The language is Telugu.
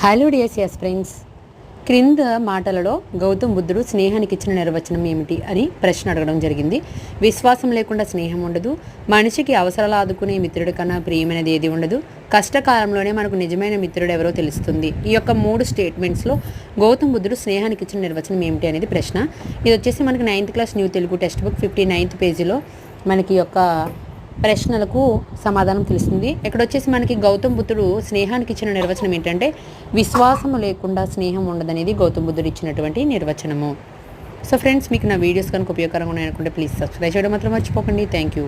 హలో డియస్ ఎస్ ఫ్రెండ్స్ క్రింద మాటలలో గౌతమ్ బుద్ధుడు స్నేహానికి ఇచ్చిన నిర్వచనం ఏమిటి అని ప్రశ్న అడగడం జరిగింది. విశ్వాసం లేకుండా స్నేహం ఉండదు. మనిషికి అవసరాలు ఆదుకునే మిత్రుడి కన్నా ప్రియమైనది ఏది ఉండదు. కష్టకాలంలోనే మనకు నిజమైన మిత్రుడు ఎవరో తెలుస్తుంది. ఈ యొక్క మూడు స్టేట్మెంట్స్లో గౌతమ్ బుద్ధుడు స్నేహానికి ఇచ్చిన నిర్వచనం ఏమిటి అనేది ప్రశ్న. ఇది వచ్చేసి మనకి ninth class new Telugu text book fifty ninth పేజీలో మనకి యొక్క ప్రశ్నలకు సమాధానం తెలుస్తుంది. ఇక్కడ వచ్చేసి మనకి గౌతమ్ బుద్ధుడు స్నేహానికి ఇచ్చిన నిర్వచనం ఏంటంటే విశ్వాసము లేకుండా స్నేహం ఉండదనేది గౌతమ్ బుద్ధుడు ఇచ్చినటువంటి నిర్వచనము. సో ఫ్రెండ్స్ మీకు నా వీడియోస్ కనుక ఉపయోగకరంగా ఉన్నాయనుకుంటే ప్లీజ్ సబ్స్క్రైబ్ చేయడం మాత్రం మర్చిపోకండి. Thank you.